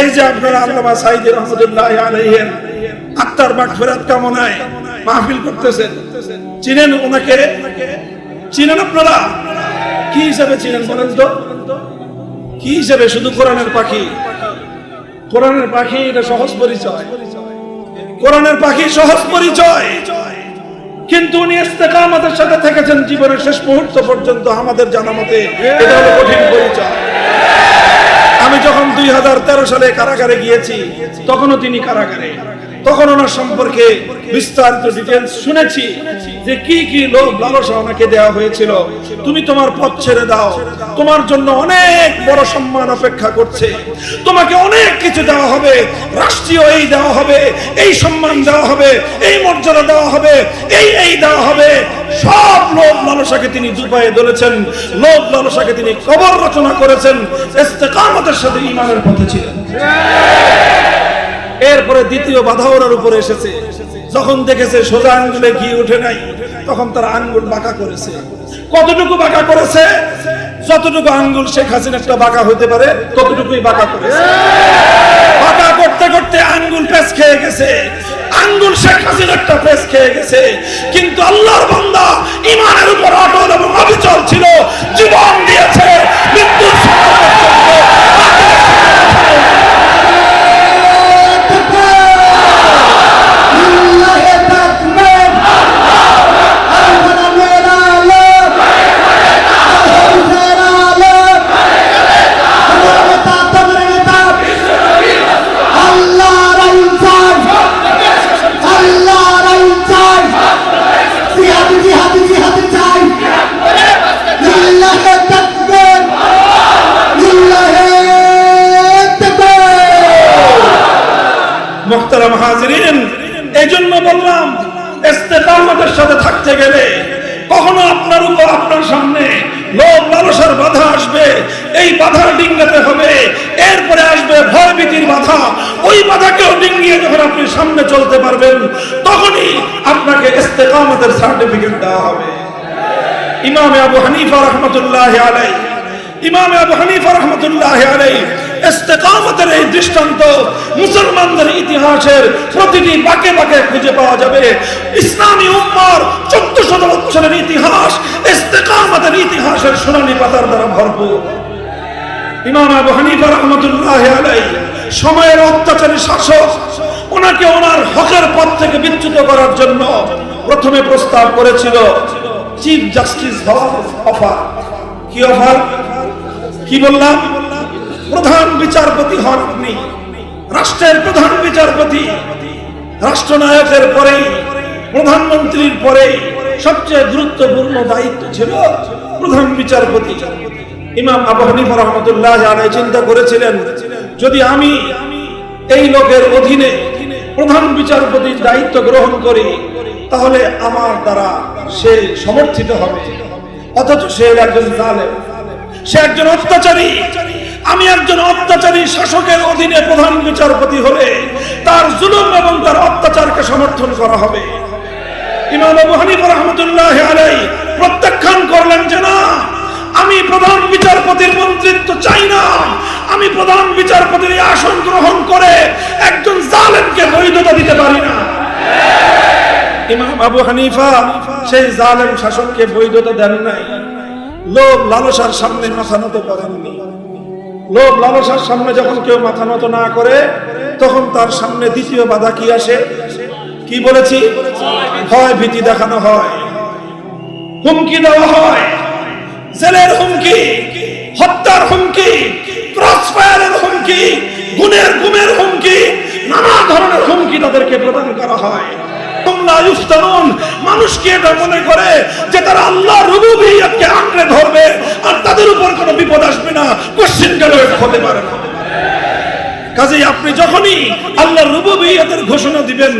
এই যে আপনারা আল্লামা সাইদি রহমতুল্লাহ আলাইহির আত্মার মাগফিরাত কামনায় মাহফিল করতেছেন। চিনেন ওনাকে? চিনেন আপনারা? কি হিসাবে চিনেন বলেন তো? কি হিসাবে? শুধু কোরআনের পাখি। কোরআনের পাখি এটা সহজ পরিচয়। কোরআনের পাখি সহজ পরিচয়। কিন্তু উনি ইস্তেকামতের সাথে থেকেছেন জীবনের শেষ মুহূর্ত পর্যন্ত আমাদের জানা মতে এটা হলো কঠিন পরিচয়। আমি যখন দুই হাজার তেরো সালে কারাগারে গিয়েছি তখনও তিনি কারাগারে। তখন ওনার সম্পর্কে বিস্তারিত ডিটেলস শুনেছি যে কি কি লোক লালসা ওনাকে দেওয়া হয়েছিল। তুমি তোমার পথ ছেড়ে দাও। তোমার জন্য অনেক বড় সম্মান অপেক্ষা করছে। তোমাকে অনেক কিছু দেওয়া হবে। রাষ্ট্রীয় এই দেওয়া হবে, এই সম্মান দেওয়া হবে, এই মর্যাদা দেওয়া হবে, এই এই দেওয়া হবে। সব লোক লালসাকে তিনি দুপায়ে ধরেছেন। লোক লালসাকে তিনি কবর রচনা করেছেন। ইস্তেকামতের সাথে ইমানের পথে ছিলেন। এরপরে দ্বিতীয় বাধা ওনার উপরে এসেছে। যখন দেখেছে সোজা আঙ্গুলে ঘি উঠে নাই, তখন তার আঙ্গুল বাঁকা করেছে। কতটুকু বাঁকা করেছে? যতটুকু আঙ্গুল শেখ হাসিনা একটা বাঁকা হতে পারে, ততটুকুই বাঁকা করেছে। বাঁকা করতে করতে আঙ্গুল পেস খেয়ে গেছে। আঙ্গুল শেখ হাসিনা একটা পেস খেয়ে গেছে। কিন্তু আল্লাহর বান্দা ইমানের উপর অটল এবং অবিচল ছিল। জীবন দিয়েছে, মৃত্যুর ইস্তেকামতের সার্টিফিকেট দেওয়া হবে। ইমাম আবু হানিফা রহমতুল্লাহ আলাই ইমাম আবু হানিফা রহমতুল্লাহ আলাই ইস্তেকামতের এই দৃষ্টান্ত মুসলমানদের ইতিহাসের প্রতিটি খুঁজে পাওয়া যাবে। ইসলামী উম্মার চোদ্দ শত বছরের ইতিহাস, ইস্তেকামতের ইতিহাসের পাতার দ্বারা ভরপুর। ইমাম আবু হানিফা রহমতুল্লাহ আলাই সময়ের অত্যাচারী শাসক, ওনাকে ওনার হকের পথ থেকে বিচ্যুত করার জন্য প্রথমে প্রস্তাব করেছিল চিফ জাস্টিস অফার। কি অফার? কি বললাম? প্রধান বিচারপতি হন আপনি। রাষ্ট্রের প্রধান বিচারপতি। রাষ্ট্রনায়কের পরেই, প্রধানমন্ত্রীর পরেই সবচেয়ে গুরুত্বপূর্ণ দায়িত্ব ছিল প্রধান বিচারপতি। ইমাম আবু হানিফা রহমতুল্লাহ আলাই চিন্তা করেছিলেন, যদি আমি এই লোকের অধীনে প্রধান বিচারপতির দায়িত্ব গ্রহণ করি, তাহলে আমার দ্বারা সে সমর্থিত হবে। অথচ সে একজন জালেম। সে একজন অত্যাচারী। আমি একজন অত্যাচারী শাসকের অধীনে প্রধান বিচারপতি হলে তার জুলুম এবং তার অত্যাচারকে সমর্থন করা হবে। ইমাম আবু হানিফা রহমতুল্লাহ আলাই আবু হানিফা সেই জালেম শাসককে বৈধতা দেন নাই। লোভ লালসার সামনে মাথা নত করেননি। লোভ লালসার সামনে যখন কেউ মাথা নত না করে, তখন তার সামনে দ্বিতীয় বাধা কি আসে? কি বলেছি? ভয় ভীতি দেখানো হয়। হুমকি দেওয়া হয়। জেলের হুমকি, হত্যার হুমকি ক্রস ফায়ারের হুমকি, গুণের গুমের হুমকি, নানা ধরনের হুমকি তাদেরকে প্রদান করা হয়। মানুষকে এটা মনে করে যে তারা আল্লাহ রুবুবিয়তকে আঁকড়ে ধরবে আর তাদের উপর কোনো বিপদ আসবে না? কোশ্চেন গেল হতে পারে না? আপনি যখনই আল্লাহ রুবুবিয়তের ঘোষণা দিবেন,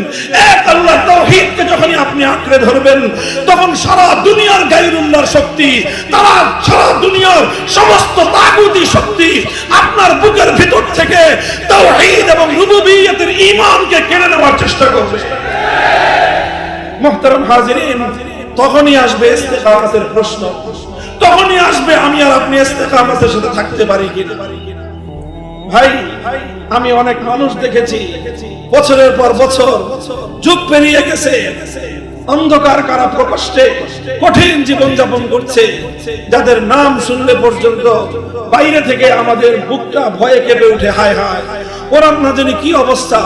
এক আল্লাহ তাওহীদকে যখনই আপনি আঁকড়ে ধরবেন, তখন সারা দুনিয়ার গায়রুল্লাহর শক্তি, তারা সারা দুনিয়ার সমস্ত তাগুতি শক্তি আপনার বুকের ভিতর থেকে তাওহীদ এবং রুবুবিয়তের ঈমানকে কেড়ে নেওয়ার চেষ্টা করবে। মোহতারাম হাজিরিন, তখনই আসবে ইস্তেকামতের প্রশ্ন। তখনই আসবে আমি আর আপনি ইস্তেকামতের সাথে থাকতে পারি কিনা? ভাই, আমি অনেক মানুষ দেখেছি, বছরের পর বছর যুগ পেরিয়ে গেছে। অন্ধকার কারা প্রকষ্টে কঠিন জীবন যাপন করছে, যাদের নাম শুনলে পর্যন্ত বাইরে থেকে আমাদের বুকটা ভয়ে কেঁপে উঠে হায় হায়। কি অবস্থা?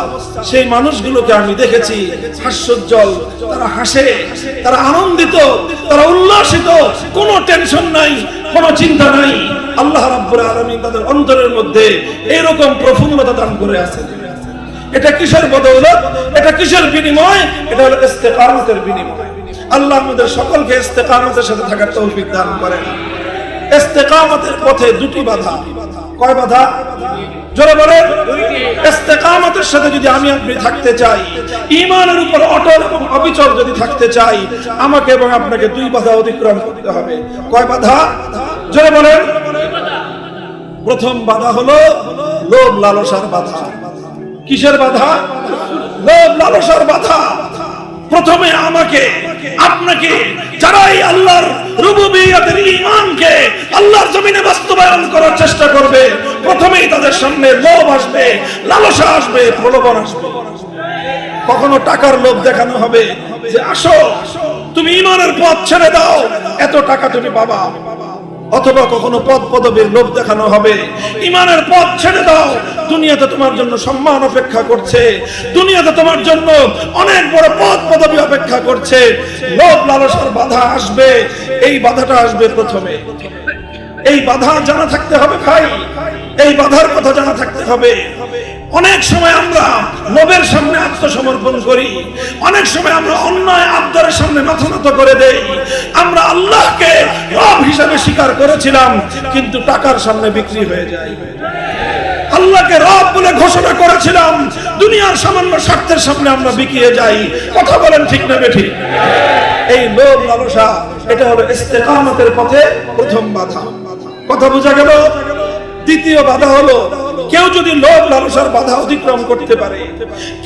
সেই মানুষগুলোকে আমি দেখেছি, হাস্যোজ্জ্বল, তারা হাসে, তারা আনন্দিত, তারা উল্লাসিত, কোনো টেনশন নাই, কোনো চিন্তা নাই। আল্লাহ রাব্বুল আলামিন তাদের অন্তরের মধ্যে এরকম প্রফুল্লতা দান করে আছেন। এটা কিসের বদৌলত? এটা কিসের বিনিময়? এটা হলো ইস্তেকামতের বিনিময়। আল্লাহ আমাদের সকলকে ইস্তেকামতের সাথে থাকার তৌফিক দান করেন। ইস্তেকামতের পথে দুটি বাধা। কয় বাধা? জোরে বলে ইস্তেকামতের সাথে যদি আমি আপনি থাকতে চাই, ঈমানের উপর অটল এবং অবিচল যদি থাকতে চাই, আমাকে এবং আপনাকে দুই বাধা অতিক্রম করতে হবে। কয় বাধা? জোরে বলেন। প্রথম বাধা হলো লোভ লালসার বাধা। কিসের বাধা? লোভ, লালসার বাধা। প্রথমে আমাকে, আপনাকে, যারাই আল্লাহর রুবুবিয়তের ঈমানকে আল্লাহর জমিনে বাস্তবায়ন করার চেষ্টা করবে, প্রথমেই তাদের সামনে লোভ আসবে, লালসা আসবে, প্রলোভন আসবে। কখনো টাকার লোভ দেখানো হবে যে, আসো, তুমি ইমানের পথ ছেড়ে দাও, এত টাকা তুমি পাবা। অথবা কখনো পদ পদবীর লোভ দেখানো হবে। ইমানের পথ ছেড়ে দাও। দুনিয়াতে তোমার জন্য সম্মান অপেক্ষা করছে। দুনিয়াতে তোমার জন্য অনেক বড় পদ পদবী অপেক্ষা করছে। লোভ লালসার বাধা আসবে। এই বাধাটা আসবে প্রথমে। এই বাধা জানা থাকতে হবে ভাই। এই বাধার কথা জানা থাকতে হবে। অনেক সময় আমরা লোভের সামনে আত্মসমর্পণ করি। অনেক সময় আমরা অন্যায় আবদারের সামনে মাথা নত করে দেই। আমরা আল্লাহকে রব হিসাবে স্বীকার করেছিলাম, কিন্তু টাকার সামনে বিক্রি হয়ে যায়। আল্লাহকে রব বলে ঘোষণা করেছিলাম, দুনিয়ার সামান্য স্বার্থের সামনে আমরা বিকিয়ে যাই। কথা বলেন ঠিক না বেঠিক? এই লোভ লালসা, এটা হলো ইস্তেকামতের পথে প্রথম বাধা। কথা বোঝা গেল? দ্বিতীয় বাধা হলো কেউ যদি লোভ লালসার বাধা অতিক্রম করতে পারে,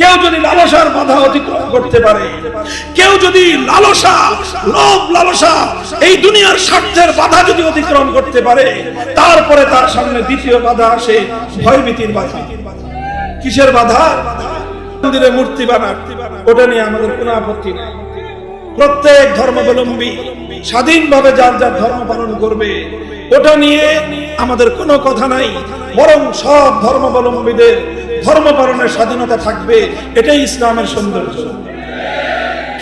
কেউ যদি লালসার বাধা অতিক্রম করতে পারে, কেউ যদি লালসা, লোভ লালসা এই দুনিয়ার স্বার্থের বাধা যদি অতিক্রম করতে পারে, তারপরে তার সামনে দ্বিতীয় বাধা আসে ভয়ভীতির বাধা। কিসের বাধা? মন্দিরে মূর্তি বানার। ওটা নিয়ে আমাদের কোনো আপত্তি নেই। প্রত্যেক ধর্মাবলম্বী স্বাধীনভাবে যার যার ধর্ম পালন করবে, ওটা নিয়ে আমাদের কোনো কথা নাই। বরং সব ধর্মাবলম্বীদের ধর্ম পালনের স্বাধীনতা থাকবে, এটাই ইসলামের সৌন্দর্য।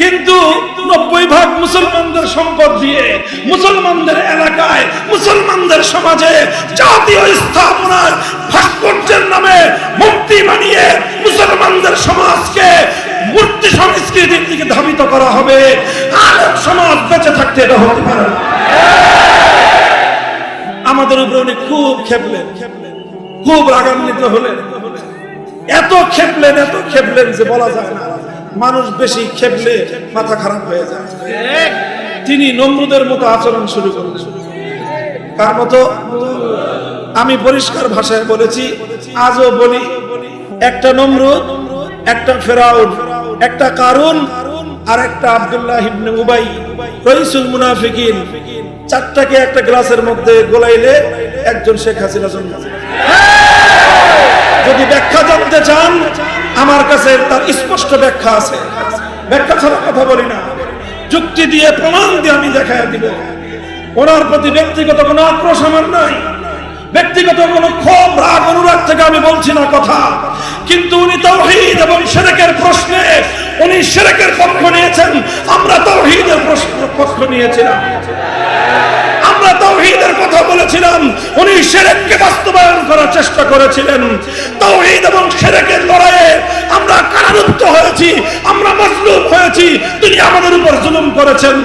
কিন্তু নব্বই ভাগ মুসলমানদের সম্পদ দিয়ে মুসলমানদের এলাকায়, মুসলমানদের সমাজে জাতীয় স্থাপনার ভাস্কর্যের নামে মুক্তি বানিয়ে মুসলমানদের সমাজকে মূর্তি সংস্কৃতির দিকে ধাবিত করা হবে। আলেম সমাজ বেঁচে থাকতে এটা হতে পারে আমাদের উপরে উনি খুব খেপলেন। খুব রাগান্বিত হলেন। এত খেপলেন এত খেপলেন যে বলা যায় না। মানুষ বেশি খেপলে মাথা খারাপ হয়ে যায়। তিনি নমরুদের মতো আচরণ শুরু করলেন কার মতো? আমি পরিষ্কার ভাষায় বলেছি, আজও বলি, একটা নমরুদ, একটা ফেরাউন। একটা কারুন আর একটা আব্দুল্লাহ ইবনে উবাই, রইসুল মুনাফিকিন, চারটাকে একটা গ্লাসের মধ্যে গোলাইলে একজন শেখ হাসিনা জন্ম যদি ব্যাখ্যা জানতে চান, আমার কাছে তার স্পষ্ট ব্যাখ্যা আছে। ব্যাখ্যা ছাড়া কথা বলি না। যুক্তি দিয়ে প্রমাণ দিয়ে আমি দেখায় দিব। ওনার প্রতি ব্যক্তিগত কোনো আক্রোশ আমার নাই। ব্যক্তিগত কোনো ক্ষোভ, রাগ, অনুরাগ থেকে আমি বলছি না কথা। কিন্তু উনি তৌহিদ এবং সেরেকের প্রশ্নে, উনি সেরেকের পক্ষ নিয়েছেন। আমরা তৌহিদের প্রশ্ন পক্ষ নিয়েছিলাম। বলেছিলাম, উনি শিরককে বাস্তবায়ন করার চেষ্টা করেছিলেন। তাওহীদ এবং শিরকের লড়াইয়ে আমরা কারারুদ্ধ হয়েছি, আমরা মজলুম হয়েছি, তিনি আমাদের উপর জুলুম করেছেন।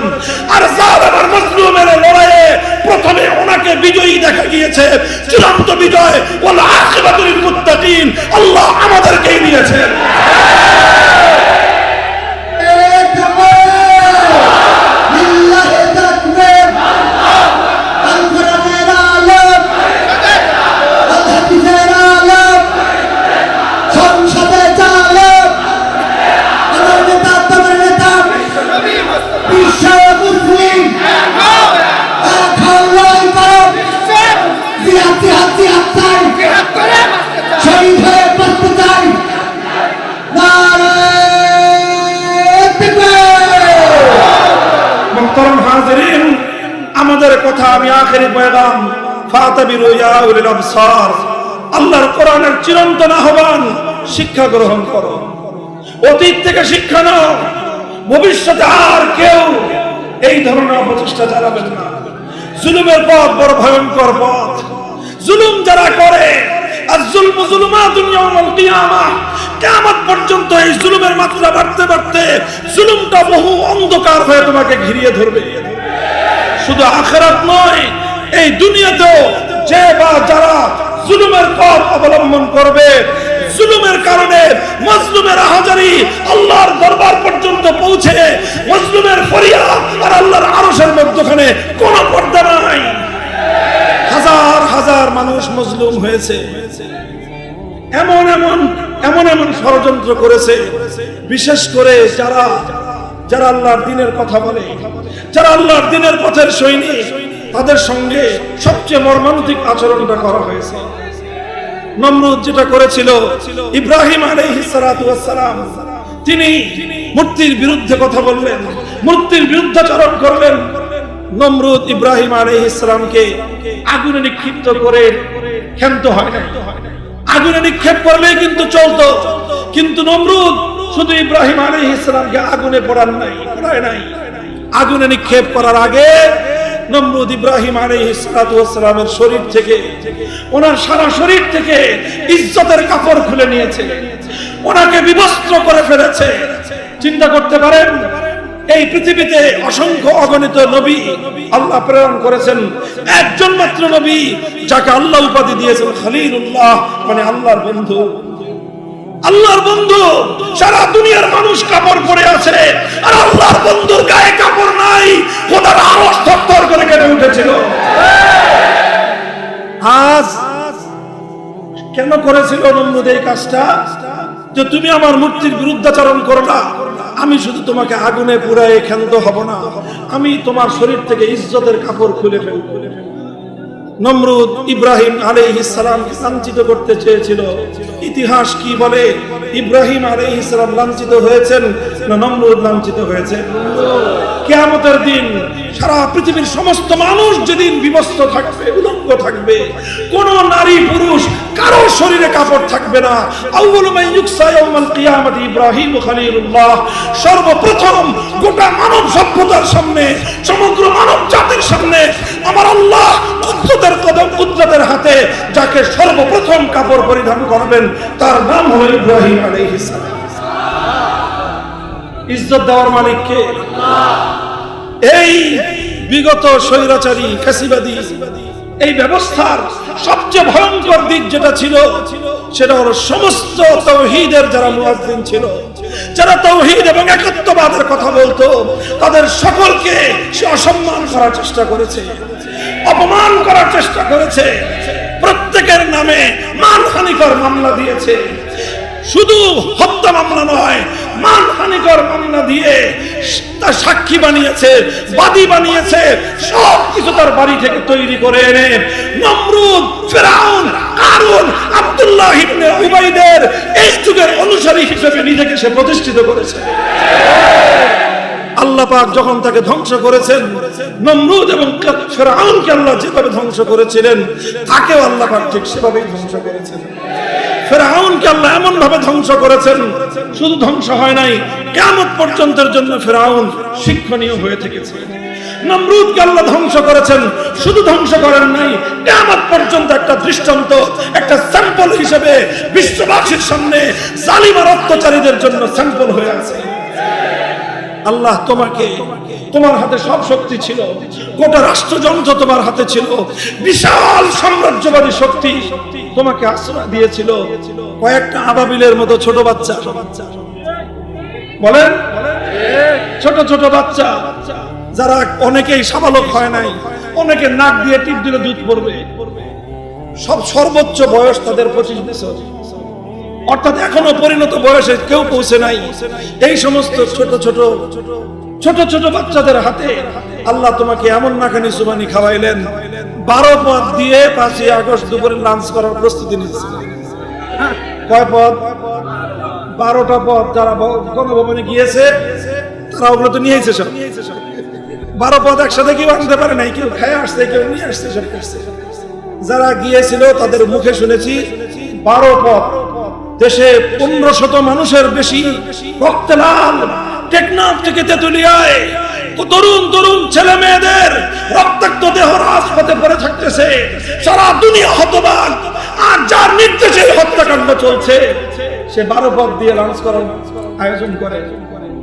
আর জালেম আর মজলুমের লড়াইয়ে প্রথমে ওনাকে বিজয়ী দেখা গিয়েছে, চূড়ান্ত বিজয়, ওয়াল আখিরাতুল মুত্তাকিন, আল্লাহ আমাদেরকেই নিয়েছেন আল্লাহর কোরআনের চিরন্তন আহ্বান, শিক্ষা গ্রহণ করো। অতীত থেকে শিক্ষা নাও। ভবিষ্যতে আর কেউ এই ধরনের অপচেষ্টা চালাবেন না। জুলুমের পথ বড় ভয়ঙ্কর পথ। জুলুম যারা করে পর্যন্ত এই জুলুমের মাত্রা বাড়তে বাড়তে জুলুমটা বহু অন্ধকার হয়ে তোমাকে ঘিরিয়ে ধরবে। শুধু আখেরাত নয় এই দুনিয়াতেও যে বা যারা জুলুমের পথ অবলম্বন করবে, জুলুমের কারণে মজলুমের আহাজারি আল্লাহর দরবার পর্যন্ত পৌঁছে, মজলুমের ফরিয়াদ আর আল্লাহর আরশের মধ্যখানে কোনো পর্দা নাই। হাজার হাজার মানুষ মজলুম হয়েছে। এমন এমন এমন এমন ষড়যন্ত্র করেছে। বিশেষ করে যারা যারা আল্লাহর দিনের কথা বলে, যারা আল্লাহর দিনের পথের সৈনিক তাদের সঙ্গে সবচেয়ে মর্মান্তিক আচরণটা করা হয়েছে। নমরুদ যেটা করেছিল, ইব্রাহিম আলাইহিসসালাম তিনি মূর্তির বিরুদ্ধে কথা বললেন, মূর্তির বিরুদ্ধাচরণ করলেন। নমরুদ ইব্রাহিম আলাইহিসসালামকে আগুনে নিক্ষিপ্ত করে ক্ষান্ত হয় আগুনে নিক্ষেপ করলেই কিন্তু চলতো, কিন্তু নমরুদ শুধু ইব্রাহিম আলাইহিস সালামকে আগুনে পড়ান নাই, পড়ায় নাই। আগুনে নিক্ষেপ করার আগে নমরুদ ইব্রাহিম সালামের শরীর থেকে, ওনার সারা শরীর থেকে ইজ্জতের কাপড় খুলে নিয়েছে। ওনাকে বিবস্ত্র করে ফেলেছে। চিন্তা করতে পারেন, এই পৃথিবীতে অসংখ্য অগণিত নবী আল্লাহ প্রেরণ করেছেন। একজন মাত্র নবী যাকে আল্লাহ উপাধি দিয়েছেন, খলিলুল্লাহ মানে আল্লাহর বন্ধু। আল্লাহর বন্ধু, সারা দুনিয়ার মানুষ কাপড় পরে আছে। আর আল্লাহর বন্ধুর গায়ে কাপড় নাই, খোদার আরও থরথর করে কেটে উঠেছিল আজ কেন করেছিল নমরুদ এই কাজটা? যে তুমি আমার মূর্তির বিরুদ্ধাচরণ করো না। আমি শুধু তোমাকে আগুনে পুরায় ক্ষান্ত হব না। আমি তোমার শরীর থেকে ইজ্জতের কাপড় খুলে ফেলব। নমরুদ ইব্রাহিম আলাইহিস সালাম লাঞ্ছিত করতে চেয়েছিল। ইতিহাস কি বলে? ইব্রাহিম আলাইহিস সালাম লাঞ্ছিত হয়েছেন না নমরুদ লাঞ্ছিত হয়েছেন কিয়ামতের দিন সারা পৃথিবীর সমস্ত মানুষ যেদিন বিবস্ত্র থাকবে, উলঙ্গ থাকবে, কোন নারী পুরুষ কারও শরীরে কাপড় থাকবে না। ইব্রাহিম খলিলুল্লাহ। সর্বপ্রথম গোটা মানব সভ্যতার সামনে, সমগ্র মানব জাতির সামনে আমার আল্লাহ কুদরতের কদম কুদরতের হাতে যাকে সর্বপ্রথম কাপড় পরিধান করবেন, তার নাম হলো ইব্রাহিম আলাইহিস সালাম। ইজ্জত দেওয়ার মালিক কে? এই বিগত স্বৈরাচারী, ফ্যাসিবাদী, এই ব্যবস্থার সবচেয়ে ভয়ঙ্কর দিক যেটা ছিল, সেটা হলো সমস্ত তৌহিদের যারা মুয়াজ্জিন ছিল। যারা তৌহিদ এবং একত্ববাদের কথা বলতো, তাদের সকলকে সে অসম্মান করার চেষ্টা করেছে, অপমান করার চেষ্টা করেছে, প্রত্যেকের নামে মানহানিকর মামলা দিয়েছে। শুধু হত্যা মামলা নয় মানহানিকর মামলা দিয়ে তার সাক্ষী বানিয়েছে, বাদী বানিয়েছে সব কিছু তার বাড়ি থেকে তৈরি করে এনে নমরুদ, ফেরাউন কারুন আব্দুল্লাহ ইবনে উবাইদের এই যুগের অনুসারী হিসেবে নিজেকে সে প্রতিষ্ঠিত করেছে। আল্লাহ পাক যখন তাকে ধ্বংস করেছেন, নমরুদ এবং ফেরাউনকে আল্লাহ যেভাবে ধ্বংস করেছিলেন, তাকেও আল্লাহ পাক ঠিক সেভাবেই ধ্বংস করেছেন। ফেরাউনকে আল্লাহ এমন ভাবে ধ্বংস করেছেন। শুধু ধ্বংস হয় নাই কেমন পর্যন্তের জন্য ফেরাউন শিক্ষণীয় হয়ে থেকেছে। নমরুদকে আল্লাহ ধ্বংস করেছেন, শুধু ধ্বংস করেন নাই কেমন পর্যন্ত একটা দৃষ্টান্ত, একটা স্যাম্পল হিসেবে বিশ্ববাসীর সামনে জালিমার অত্যাচারীদের জন্য স্যাম্পল হয়ে আছে। আল্লাহ তোমাকে, তোমার হাতে সব শক্তি ছিল। গোটা রাষ্ট্রযন্ত্র তোমার হাতে ছিল। বিশাল সাম্রাজ্যবাদী শক্তি তোমাকে আশ্রয় দিয়েছিল। কয়েকটা আবাবিলের মতো ছোট বাচ্চা। বলেন? ছোট ছোট বাচ্চা যারা অনেকেই সাবালক হয় নাই। অনেকে নাক দিয়ে টিপ দিলে দুধ পড়বে। সব সর্বোচ্চ বয়স তাদের পঁচিশ বছর। অর্থাৎ এখনও পরিণত বয়সে কেউ পৌঁছে নাই। এই সমস্ত ছোট ছোট ছোট ছোট বাচ্চাদের হাতে আল্লাহ তোমাকে এমন নাকানি সুবানি খাওয়াইলেন, বারো পদ দিয়ে পাঁচই আগস্ট দুপুরে লাঞ্চ করার প্রস্তুতি নিচ্ছে। কয় পদ? বারোটা পদ যারা গণভবনে গিয়েছে, তারা ওগুলো তো নিয়েছে সব। বারো পদ একসাথে কেউ বাঁধতে পারে নাই, কেউ খেয়ে আসছে, কেউ নিয়ে আসছে, সব যারা গিয়েছিল তাদের মুখে শুনেছি, বারো পদ দেশে পনেরো শত মানুষের বেশি রক্তে লাল, টেকনাফ থেকে তেতুলিয়ায় তরুণ তরুণ ছেলে মেয়েদের রক্তাক্ত দেহ রাজপথে পড়ে থাকতেছে। সারা দুনিয়া হতবাক। আর যার নির্দেশে হত্যাকাণ্ড চলছে, সে বারো পথ দিয়ে লঞ্চ করার আয়োজন করে।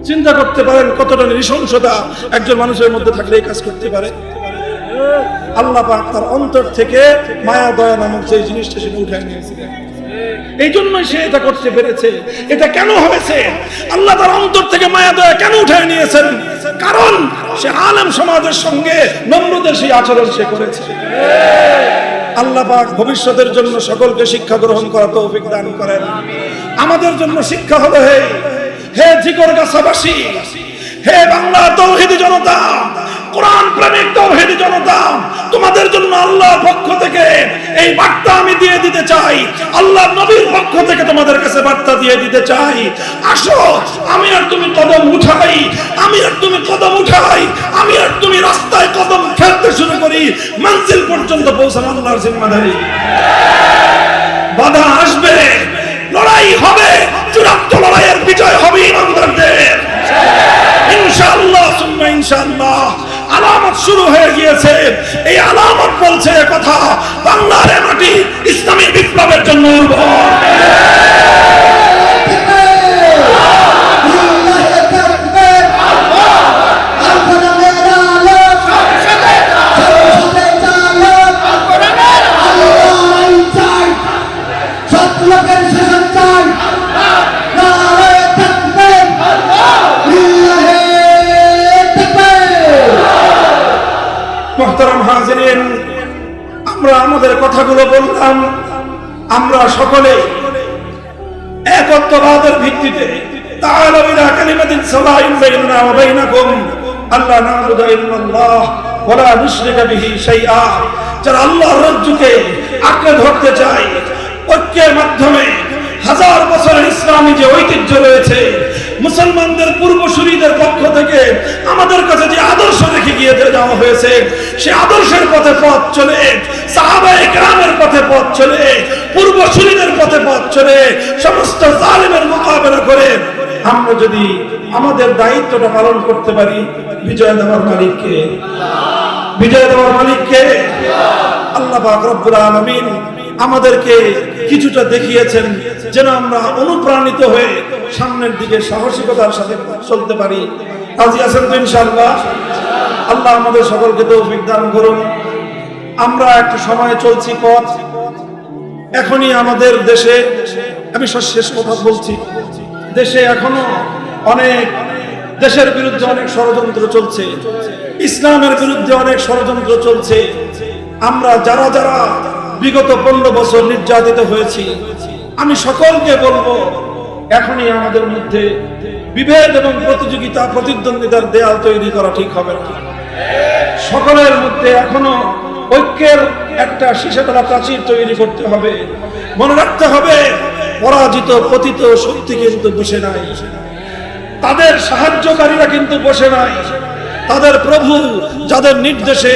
চিন্তা করতে পারেন কতটা নৃশংসতা একজন মানুষের মধ্যে থাকলে এই কাজ করতে পারে। আল্লাহ পাক তার অন্তর থেকে মায়া, দয়া নামক সেই জিনিসটা সেটা উঠে নিয়েছিলেন। এই জন্যই সে এটা করতে পেরেছে। এটা কেন হয়েছে? আল্লাহ তার অন্তর থেকে মায়া দয়া কেন উঠে নিয়েছেন? কারণ সে আলেম সমাজের সঙ্গে নম্রদের সেই আচরণ সে করেছে। আল্লাহ পাক ভবিষ্যতের জন্য সকলকে শিক্ষা গ্রহণ করা তৌফিক দান করেন। আমাদের জন্য শিক্ষা হলো হে হে জিগর গাছাবাসী, হে বাংলা তৌহিদি জনতা কোরআন প্রেমিক তৌহিদি জনতা, তোমাদের জন্য আল্লাহর পক্ষ থেকে এই বার্তা আমি দিয়ে দিতে চাই। আল্লাহ নবীর পক্ষ থেকে তোমাদের কাছে বার্তা দিয়ে দিতে চাই। আসো, আমি আর তুমি কদম উঠাই, আমি আর তুমি কদম উঠাই, আমি আর তুমি রাস্তায় কদম ফেলতে শুরু করি। মঞ্জিল পর্যন্ত পৌঁছানো আল্লাহর জিম্মাদারি। বাধা আসবে, লড়াই হবে, চূড়ান্ত লড়াইয়ের বিজয় হবে ইমানদারদের। ইনশাআল্লাহ, সুম্মা ইনশাআল্লাহ। শুরু হয়ে গিয়েছে এই আলামত বলছে কথা বাংলার মাটি ইসলামী বিপ্লবের জন্য উর্বর কথাগুলো বললাম আমরা সকলে একত্ববাদের ভিত্তিতে تعالوا إلى كلمة سواء بيننا وبينكم ألا نعبد إلا الله ولا نشرك به شيئا যারা আল্লাহর রজ্জুকে আঁকড়ে ধরতে চায় ঐক্যের মাধ্যমে হাজার বছরের ইসলামী যে ঐতিহ্য রয়েছে মুসলমানদের পূর্বসূরীদের পক্ষ থেকে আমাদের কাছে যে আদর্শ রেখে গিয়ে দেওয়া হয়েছে সে আদর্শের পথে পথ চলে সাহাবায়ে কেরামের পথে পথ পথে পথ চলে, সমস্ত আমরা যদি আমাদের দায়িত্বটা পালন করতে পারি, বিজয় দেওয়ার মালিককে বিজয় দেওয়ার মালিককে আল্লাহ পাক রব্বুল আলামিন আমাদেরকে কিছুটা দেখিয়েছেন যেন আমরা অনুপ্রাণিত হয়ে সামনের দিকে সাহসিকতার সাথে চলতে পারি। রাজি আছেন তো ইনশাআল্লাহ? আল্লাহ আমাদের সকলকে তৌফিক দান করুন। আমরা একটা সময়ে চলছি পথ। এখনই আমাদের দেশে, আমি সব শেষ কথা বলছি। দেশে এখনও অনেক, দেশের বিরুদ্ধে অনেক ষড়যন্ত্র চলছে। ইসলামের বিরুদ্ধে অনেক ষড়যন্ত্র চলছে। আমরা যারা যারা বিগত পনেরো বছর নির্যাতিত হয়েছি, আমি সকলকে বলব, এখনই আমাদের মধ্যে বিভেদ এবং প্রতিযোগিতা, প্রতিদ্বন্দ্বিতার দেয়াল তৈরি করা ঠিক হবে না। সকলের মধ্যে এখনও ঐক্যের একটা শিশাতলা প্রাচীর তৈরি করতে হবে। মনে রাখতে হবে, পরাজিত, পতিত শক্তি কিন্তু বসে নাই। তাদের সাহায্যকারীরা কিন্তু বসে নাই। তাদের প্রভু যাদের নির্দেশে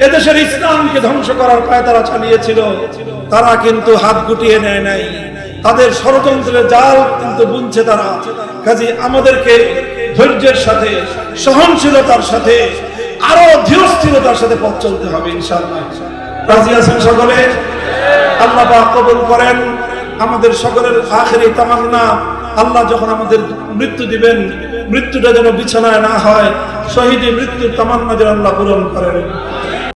এদেশের ইসলামকে ধ্বংস করার পায় তারা চালিয়েছিল, তারা কিন্তু হাত গুটিয়ে নেয় নাই। তাদের ষড়যন্ত্রের জাল কিন্তু বুনছে তারা। কাজে আমাদেরকে ধৈর্যের সাথে, সহনশীলতার সাথে আরও ধীরস্থিরতার সাথে পথ চলতে হবে, ইনশাআল্লাহ। রাজি আছেন সকলে? আল্লাহ পাক কবুল করেন। আমাদের সকলের আখেরি তামান্না, আল্লাহ যখন আমাদের মৃত্যু দিবেন, মৃত্যুটা যেন বিছানায় না হয়, শহীদে মৃত্যুর তামান্না যেন আল্লাহ পূরণ করেন।